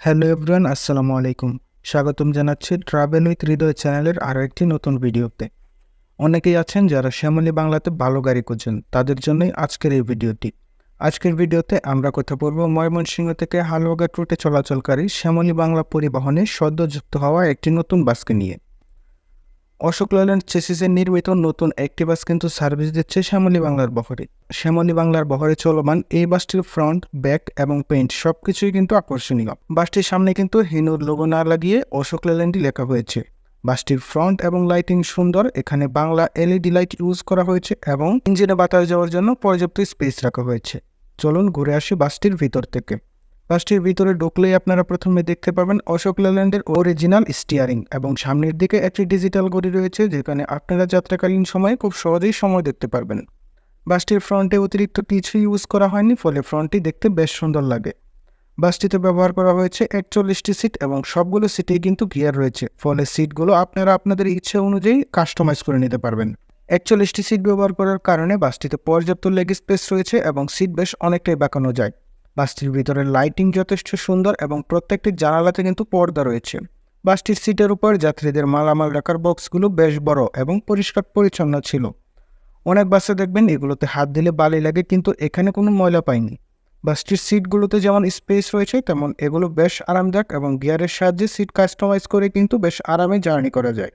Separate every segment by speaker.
Speaker 1: Hello everyone, আসসালামু আলাইকুম। স্বাগতম জানাচ্ছি ট্রাভেল উইথ হৃদয় চ্যানেলের আরও একটি নতুন ভিডিওতে। অনেকেই আছেন যারা শ্যামলী বাংলাতে ভালো গাড়ি করছেন তাদের জন্যই আজকের এই ভিডিওটি। আজকের ভিডিওতে আমরা কথা বলব ময়মনসিংহ থেকে হালুয়াঘাট রুটে চলাচলকারী শ্যামলী বাংলা পরিবহনে সদ্যযুক্ত হওয়া একটি নতুন বাসকে নিয়ে। অশোক লেল্যান্ড চেসিসের নির্মিত নতুন একটি বাস কিন্তু সার্ভিস দিচ্ছে শ্যামলী বাংলার বহরে। শ্যামলী বাংলার বহরে চলমান এই বাসটির ফ্রন্ট, ব্যাক এবং পেইন্ট সবকিছুই কিন্তু আকর্ষণীয়। বাসটির সামনে কিন্তু হিনুর লোগো না লাগিয়ে অশোক লেল্যান্ডই লেখা হয়েছে। বাসটির ফ্রন্ট এবং লাইটিং সুন্দর, এখানে বাংলা এলইডি লাইট ইউজ করা হয়েছে এবং ইঞ্জিনে বাতাস যাওয়ার জন্য পর্যাপ্ত স্পেস রাখা হয়েছে। চলুন ঘুরে আসি বাসটির ভিতর থেকে। বাসটির ভিতরে ঢুকলেই আপনারা প্রথমে দেখতে পাবেন অশোক লেল্যান্ডের অরিজিনাল স্টিয়ারিং এবং সামনের দিকে একটি ডিজিটাল ঘড়ি রয়েছে, যেখানে আপনারা যাত্রাকালীন সময়ে খুব সহজেই সময় দেখতে পারবেন। বাসটির ফ্রন্টে অতিরিক্ত কিছু ইউজ করা হয়নি, ফলে ফ্রন্টটি দেখতে বেশ সুন্দর লাগে। বাসটিতে ব্যবহার করা হয়েছে একচল্লিশটি সিট এবং সবগুলো সিটেই কিন্তু গিয়ার রয়েছে, ফলে সিটগুলো আপনারা আপনাদের ইচ্ছে অনুযায়ী কাস্টমাইজ করে নিতে পারবেন। একচল্লিশটি সিট ব্যবহার করার কারণে বাসটিতে পর্যাপ্ত লেগ স্পেস রয়েছে এবং সিট বেশ অনেকটাই বাঁকানো যায়। বাসটির ভিতরে লাইটিং যথেষ্ট সুন্দর এবং প্রত্যেকটি জানালাতে কিন্তু পর্দা রয়েছে। বাসটির সিটের উপর যাত্রীদের মালামাল রাখার বক্সগুলো বেশ বড় এবং পরিষ্কার পরিচ্ছন্ন ছিল। অনেক বাসে দেখবেন এগুলোতে হাত দিলে বালি লাগে কিন্তু এখানে কোনো ময়লা পাইনি বাসটির সিটগুলোতে যেমন স্পেস রয়েছে, তেমন এগুলো বেশ আরামদায়ক এবং গিয়ারের সাহায্যে সিট কাস্টমাইজ করে কিন্তু বেশ আরামে জার্নি করা যায়।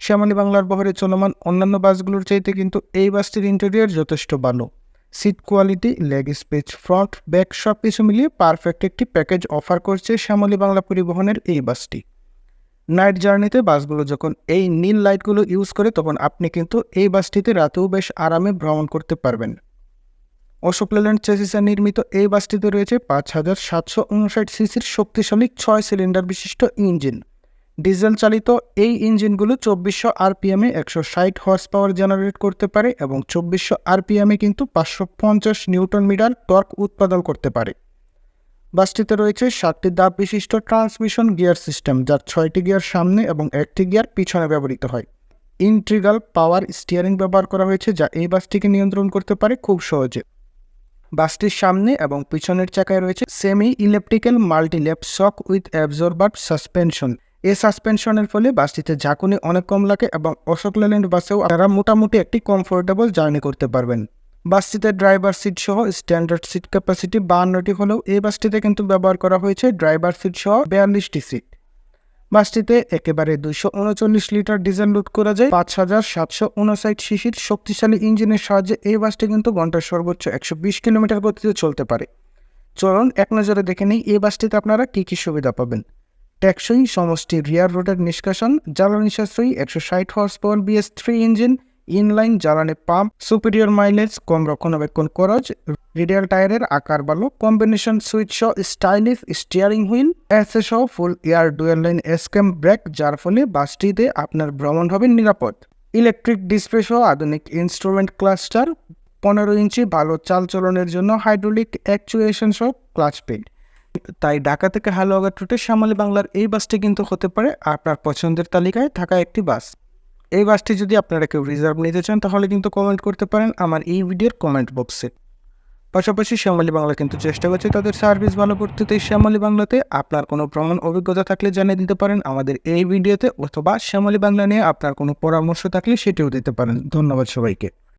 Speaker 1: শ্যামলী বাংলার বহরে চলমান অন্যান্য বাসগুলোর চাইতে কিন্তু এই বাসটির ইন্টেরিয়ার যথেষ্ট ভালো। Seat quality leg space front back সব কিছু মিলিয়ে পারফেক্ট একটি প্যাকেজ অফার করছে শ্যামলী বাংলা পরিবহনের এই বাসটি। নাইট জার্নিতে বাসগুলো যখন এই নীল লাইটগুলো ইউজ করে, তখন আপনি কিন্তু এই বাসটিতে রাতেও বেশ আরামে ভ্রমণ করতে পারবেন। অশোক লেল্যান্ড চেসিসে নির্মিত এই বাসটিতে রয়েছে পাঁচ হাজার সাতশো উনষাট সিসির শক্তিশালী ছয় সিলিন্ডার বিশিষ্ট ইঞ্জিন ডিজেল চালিত এই ইঞ্জিনগুলো চব্বিশশো আরপিএমে একশো ষাট হর্স পাওয়ার জেনারেট করতে পারে এবং চব্বিশশো আরপিএমে কিন্তু পাঁচশো পঞ্চাশ নিউটন মিটার টর্ক উৎপাদন করতে পারে। বাসটিতে রয়েছে সাতটি দাব বিশিষ্ট ট্রান্সমিশন গিয়ার সিস্টেম যার ছয়টি গিয়ার সামনে এবং একটি গিয়ার পিছনে ব্যবহৃত হয়। ইন্ট্রিগাল পাওয়ার স্টিয়ারিং ব্যবহার করা হয়েছে, যা এই বাসটিকে নিয়ন্ত্রণ করতে পারে খুব সহজে। বাসটির সামনে এবং পিছনের চাকায় রয়েছে semi electrical multileaf shock with absorber suspension এই সাসপেনশনের ফলে বাসটিতে ঝাঁকুনি অনেক কম লাগে এবং অশোক লেল্যান্ড বাসেও আপনারা মোটামুটি একটি কমফোর্টেবল জার্নি করতে পারবেন। বাসটিতে ড্রাইভার সিট সহ স্ট্যান্ডার্ড সিট ক্যাপাসিটি বাহান্নটি হলেও এই বাসটিতে কিন্তু ব্যবহার করা হয়েছে ড্রাইভার সিট সহ বিয়াল্লিশটি সিট বাসটিতে একেবারে দুইশো উনচল্লিশ লিটার ডিজেল লোড করা যায়, পাঁচ হাজার সাতশো উনষাট শিশির শক্তিশালী ইঞ্জিনের সাহায্যে এই বাসটি কিন্তু ঘণ্টার সর্বোচ্চ একশো বিশ কিলোমিটার গতিতে চলতে পারে। চলুন এক নজরে দেখে নিই এই বাসটিতে আপনারা কী কী সুবিধা পাবেন। টেকসই সমষ্টি রিয়ার রোডের নিষ্কাশন, জ্বালানি সাশ্রয়ী একশো ষাট horse power BS three engine inline জ্বালানি পাম্প সুপিরিয়র মাইলেজ কম রক্ষণাবেক্ষণ খরচ রিডিয়াল টায়ারের আকার ভালো কম্বিনেশন সুইচ সহ স্টাইলিশ স্টিয়ারিং হুইল এসে সহ full air dual line এসকেম brake যার ফলে বাসটিতে আপনার ভ্রমণ হবে নিরাপদ। ইলেকট্রিক ডিসপ্লে সহ আধুনিক ইনস্ট্রুমেন্ট ক্লাস্টার পনেরো ইঞ্চি ভালো চালচলনের জন্য হাইড্রোলিক অ্যাকচুয়েশন সহ ক্লাচ পেড তাই ঢাকা থেকে হালুয়াঘাট রুটে শ্যামলী বাংলার এই বাসটি কিন্তু হতে পারে আপনার পছন্দের তালিকায় থাকা একটি বাস। এই বাসটি যদি আপনারা কেউ রিজার্ভ নিতে চান, তাহলে কিন্তু কমেন্ট করতে পারেন আমার এই ভিডিওর কমেন্ট বক্সে পাশাপাশি শ্যামলী বাংলা কিন্তু চেষ্টা করছে তাদের সার্ভিস ভালো করতে, তাই শ্যামলী বাংলাতে আপনার কোনো ভ্রমণ অভিজ্ঞতা থাকলে জানিয়ে দিতে পারেন আমাদের এই ভিডিওতে, অথবা শ্যামলী বাংলা নিয়ে আপনার কোনো পরামর্শ থাকলে সেটিও দিতে পারেন। ধন্যবাদ সবাইকে।